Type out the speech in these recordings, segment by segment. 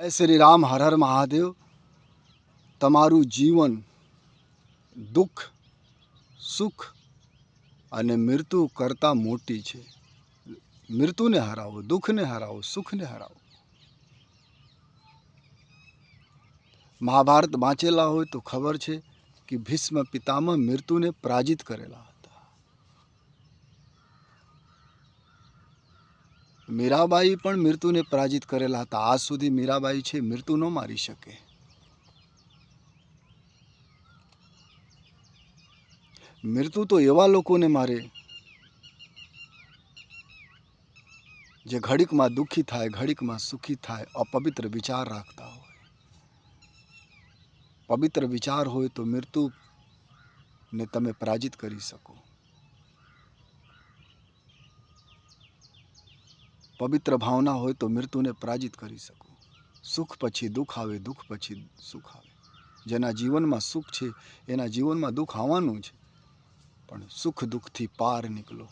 જય શ્રી રામ, હર હર મહાદેવ. તમારું જીવન દુઃખ, સુખ અને મૃત્યુ કરતાં મોટી છે. મૃત્યુને હરાવો, દુઃખને હરાવો, સુખને હરાવો. મહાભારત વાંચેલા હોય તો ખબર છે કે ભીષ્મ પિતામહ મૃત્યુને પરાજિત કરેલા મીરાબાઈ પણ મૃત્યુને પરાજિત કરેલા હતા. આજ સુધી મીરાબાઈ છે મૃત્યુ ન મારી શકે. મૃત્યુ તો એવા લોકોને મારે જે ઘડીકમાં દુઃખી થાય, ઘડીકમાં સુખી થાય, અપવિત્ર વિચાર રાખતા હોય. પવિત્ર વિચાર હોય તો મૃત્યુને તમે પરાજિત કરી શકો. પવિત્ર ભાવના હોય તો મૃત્યુને પરાજિત કરી શકો. સુખ પછી દુઃખ આવે, દુઃખ પછી સુખ આવે. જેના જીવનમાં સુખ છે, એના જીવનમાં દુઃખ આવવાનું છે. પણ સુખ દુઃખથી પાર નીકળો.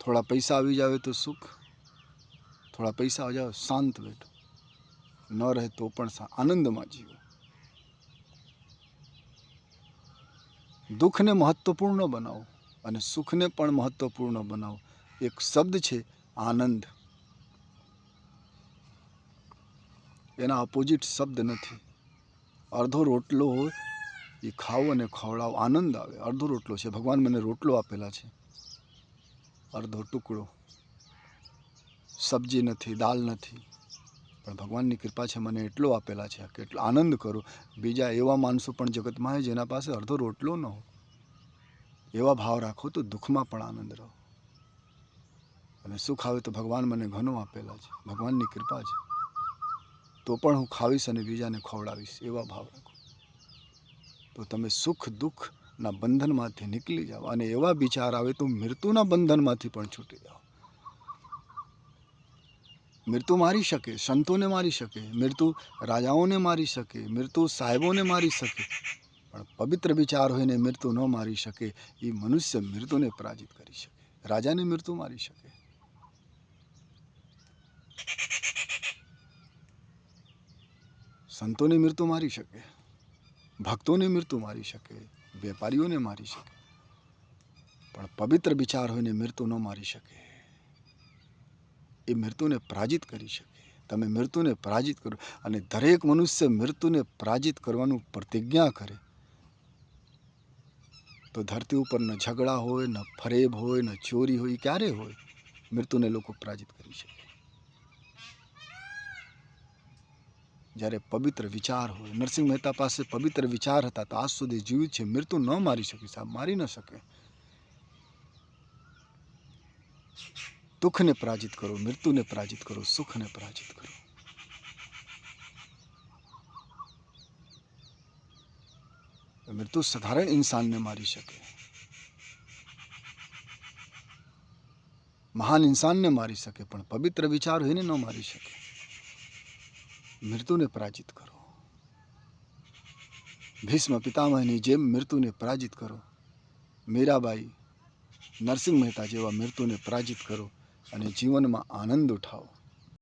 થોડા પૈસા આવી જાવે તો સુખ, થોડા પૈસા આવી જાવે શાંત બેઠો. ન રહે તો પણ આનંદમાં જીવો. દુઃખને મહત્ત્વપૂર્ણ બનાવો અને સુખને પણ મહત્ત્વપૂર્ણ બનાવો. એક શબ્દ છે, આનંદ. એના ઓપોઝિટ શબ્દ નથી. અડધો રોટલો હોય, એ ખાઓ અને ખવડાવો. આનંદ આવે. અડધો રોટલો છે. ભગવાન મને રોટલો આપેલા છે. અડધો ટુકડો. સબ્જી નથી, દાળ નથી. પણ ભગવાનની કૃપા છે મને એટલો આપેલા છે કે એટલો આનંદ કરો. બીજા એવા માણસો પણ જગતમાં છે જેના પાસે અડધો રોટલો ન હોય. એવા ભાવ રાખો તો દુઃખમાં પણ આનંદ રહો. અને સુખ આવે તો ભગવાન મને ઘણો આપેલા છે, ભગવાનની કૃપા છે. તો પણ હું ખાવીશ અને બીજાને ખવડાવીશ, એવા ભાવ રાખો. તો તમે સુખ દુઃખના બંધનમાંથી નીકળી જાઓ અને એવા વિચાર આવે તો મૃત્યુના બંધનમાંથી પણ છૂટી જાઓ. મૃત્યુ મારી શકે સંતોને મારી શકે મૃત્યુ રાજાઓને મારી શકે મૃત્યુ સાહેબોને મારી શકે પણ પવિત્ર વિચાર હોઈને મૃત્યુ ન મારી શકે એ મનુષ્ય મૃત્યુને પરાજિત કરી શકે રાજાને મૃત્યુ મારી શકે સંતોને મૃત્યુ મારી શકે ભક્તોને મૃત્યુ મારી શકે વેપારીઓને મારી શકે પણ પવિત્ર વિચાર હોઈને મૃત્યુ ન મારી શકે એ મૃત્યુને પરાજિત કરી શકે. તમે મૃત્યુને પરાજિત કરો અને દરેક મનુષ્ય મૃત્યુને પરાજિત કરવાનું પ્રતિજ્ઞા કરે. તો ધરતી ઉપર ન ઝઘડા હોય, ન ફરેબ હોય, ન ચોરી હોય, ક્યારે હોય, મૃત્યુને લોકો પરાજિત કરી શકે. જ્યારે પવિત્ર વિચાર હોય, નરસિંહ મહેતા પાસે પવિત્ર વિચાર હતા, તો આજ સુધી જીવિત છે, મૃત્યુ ન મારી શકે, સાહેબ, મારી ન શકે. દુઃખને પરાજિત કરો, મૃત્યુને પરાજિત કરો, સુખને પરાજિત કરો. મૃત્યુ સાધારણ ઇન્સાનને મારી શકે. મહાન ઇન્સાનને મારી શકે, પણ પવિત્ર વિચાર એને ન મારી શકે. મૃત્યુને પરાજિત કરો. ભીષ્મ પિતામહની જેમ મૃત્યુને પરાજિત કરો. મીરાબાઈ નરસિંહ મહેતા જેવા મૃત્યુને પરાજિત કરો. અને જીવનમાં આનંદ ઉઠાવો.